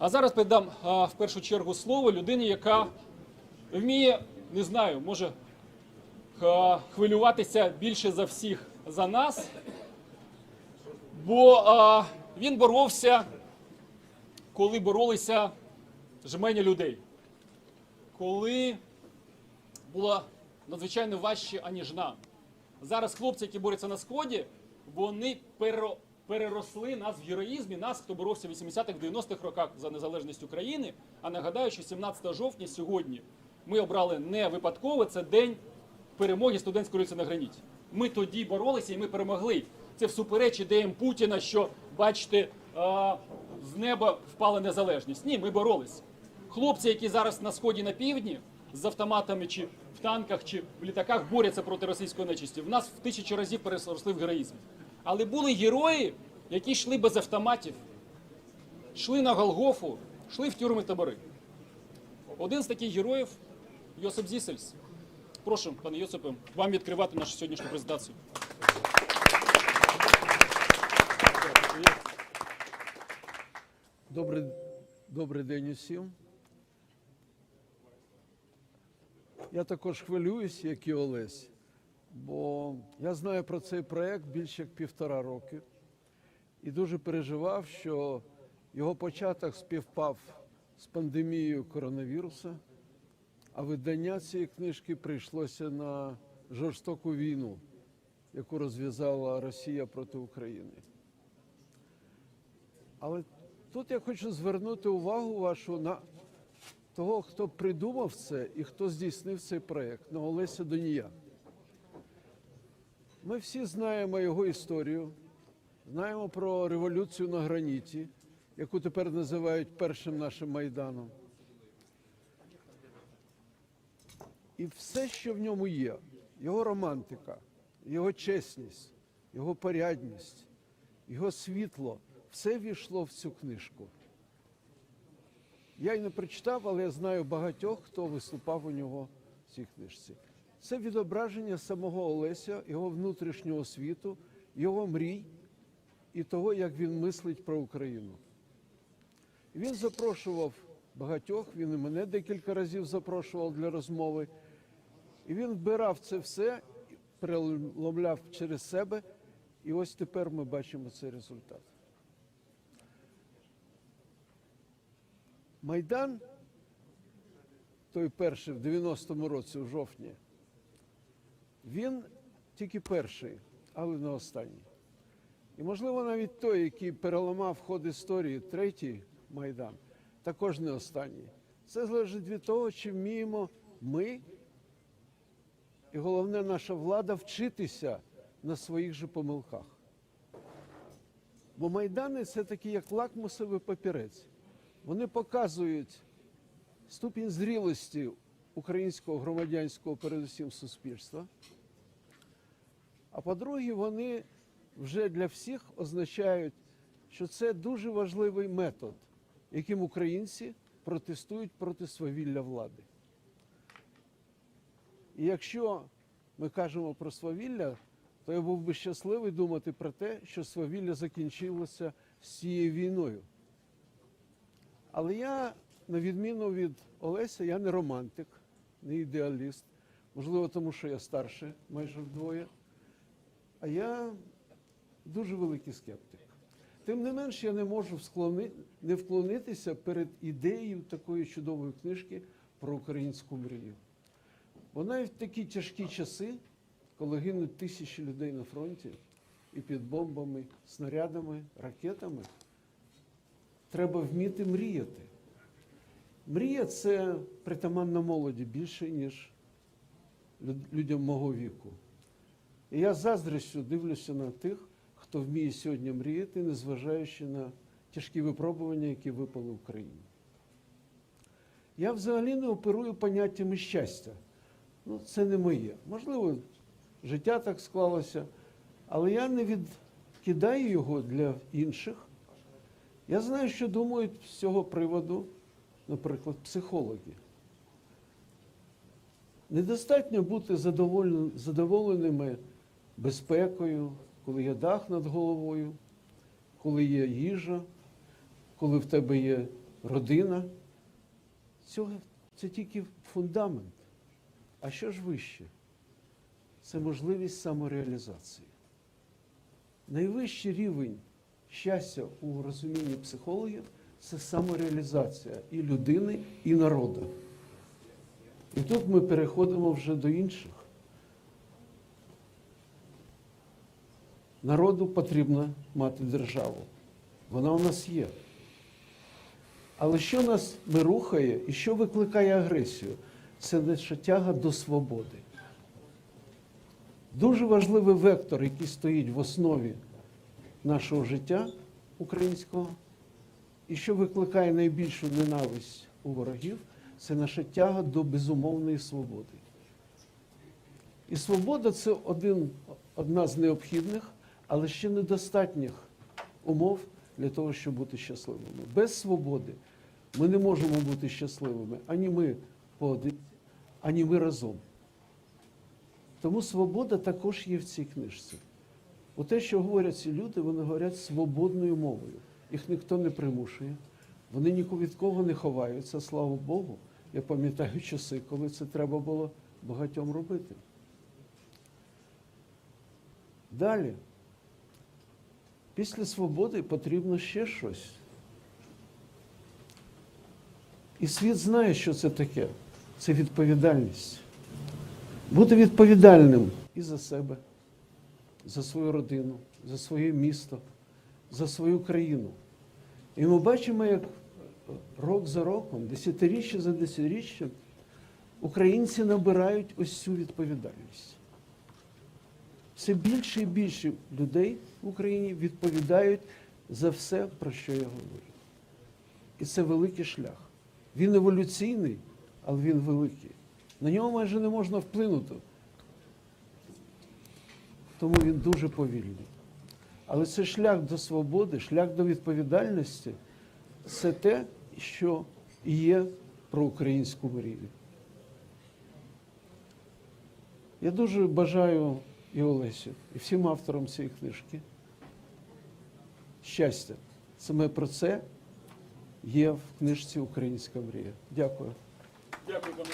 А зараз передам а, в першу чергу слово людині, яка вміє, не знаю, може а, хвилюватися більше за всіх за нас, бо а, він боровся, коли боролися жмені людей, коли було надзвичайно важче, аніж нам. Зараз хлопці, які борються на сході, вони перо- переросли нас в героїзмі, нас, хто боровся в 80-х, 90-х роках за незалежність України. А нагадаю, що 17 жовтня сьогодні ми обрали не випадково, це день перемоги студентської революції на граніті. Ми тоді боролися і ми перемогли. Це всупереч ідеям Путіна, що бачите, з неба впала незалежність. Ні, ми боролися. Хлопці, які зараз на сході на півдні з автоматами чи в танках чи в літаках борються проти російської нечисті, в нас в тисячі разів переросли в героїзм. Але були герої, які йшли без автоматів, йшли на Голгофу, йшли в тюрми табори. Один з таких героїв Йосип Зісельс. Прошу, пане Йосипе, вам відкривати нашу сьогоднішню презентацію. Добрий, добрий день усім. Я також хвилююсь, як і Олесь, бо я знаю про цей проект більше як півтора роки і дуже переживав, що його початок співпав з пандемією коронавіруса, а видання цієї книжки прийшлося на жорстоку війну, яку розв'язала Росія проти України. Але тут я хочу звернути увагу вашу на того, хто придумав це і хто здійснив цей проєкт, на Олеся Донія. Ми всі знаємо його історію, знаємо про революцію на граніті, яку тепер називають першим нашим майданом. І все, що в ньому є, його романтика, його чесність, його порядність, його світло, все війшло в цю книжку. Я й не прочитав, але я знаю багатьох, хто виступав у нього в цій книжці. Це відображення самого Олеся, його внутрішнього світу, його мрій і того, як він мислить про Україну. Він запрошував багатьох, він і мене декілька разів запрошував для розмови. І він вбирав це все, переломляв через себе, і ось тепер ми бачимо цей результат. Майдан, той перший в 90-му році, у жовтні, він тільки перший, але не останній. І, можливо, навіть той, який переламав ход історії, третій Майдан, також не останній. Це залежить від того, чи вміємо ми, і головне, наша влада вчитися на своїх же помилках. Бо майдани це такі, як лакмусовий папірець. Вони показують ступінь зрілості українського громадянського, передусім суспільства. А по-друге, вони вже для всіх означають, що це дуже важливий метод, яким українці протестують проти свавілля влади. І якщо ми кажемо про свавілля, то я був би щасливий думати про те, що свавілля закінчилося з цією війною. Але я, на відміну від Олеся, я не романтик, не ідеаліст. Можливо, тому що я старший майже вдвоє. А я дуже великий скептик. Тим не менш, я не можу не вклонитися перед ідеєю такої чудової книжки про українську мрію. Бо навіть в такі тяжкі часи, коли гинуть тисячі людей на фронті і під бомбами, снарядами, ракетами, треба вміти мріяти. Мрія це притаманна молоді більше, ніж людям мого віку. І я заздрістю дивлюся на тих, хто вміє сьогодні мріяти, незважаючи на тяжкі випробування, які випали Україні. Я взагалі не оперую поняттями щастя. Ну, це не моє. Можливо, життя так склалося, але я не відкидаю його для інших. Я знаю, що думають з цього приводу, наприклад, психологи. Недостатньо бути задоволеними безпекою, коли є дах над головою, коли є їжа, коли в тебе є родина. Цього, це тільки фундамент. А що ж вище? Це можливість самореалізації. Найвищий рівень щастя у розумінні психологів це самореалізація і людини, і народу. І тут ми переходимо вже до інших. Народу потрібно мати державу. Вона у нас є. Але що нас не рухає і що викликає агресію? Це наша тяга до свободи. Дуже важливий вектор, який стоїть в основі нашого життя українського, і що викликає найбільшу ненависть у ворогів, це наша тяга до безумовної свободи. І свобода це один, одна з необхідних, але ще недостатніх умов для того, щоб бути щасливими. Без свободи ми не можемо бути щасливими ані ми поодинці, ані ми разом. Тому свобода також є в цій книжці. У те, що говорять ці люди, вони говорять свободною мовою. Їх ніхто не примушує, вони ні від кого не ховаються, слава Богу. Я пам'ятаю часи, коли це треба було багатьом робити. Далі. Після свободи потрібно ще щось. І світ знає, що це таке. Це відповідальність. Бути відповідальним і за себе, за свою родину, за своє місто, за свою країну. І ми бачимо, як рок за роком, десятиріччя за десятиріччям, українці набирають ось цю відповідальність. Все більше і більше людей в Україні відповідають за все, про що я говорю. І це великий шлях. Він еволюційний, але він великий. На нього майже не можна вплинути. Тому він дуже повільний. Але це шлях до свободи, шлях до відповідальності це те, що є про українську мрію. Я дуже бажаю і Олесю, і всім авторам цієї книжки щастя. Саме про це є в книжці Українська мрія. Дякую. Дякую, пане.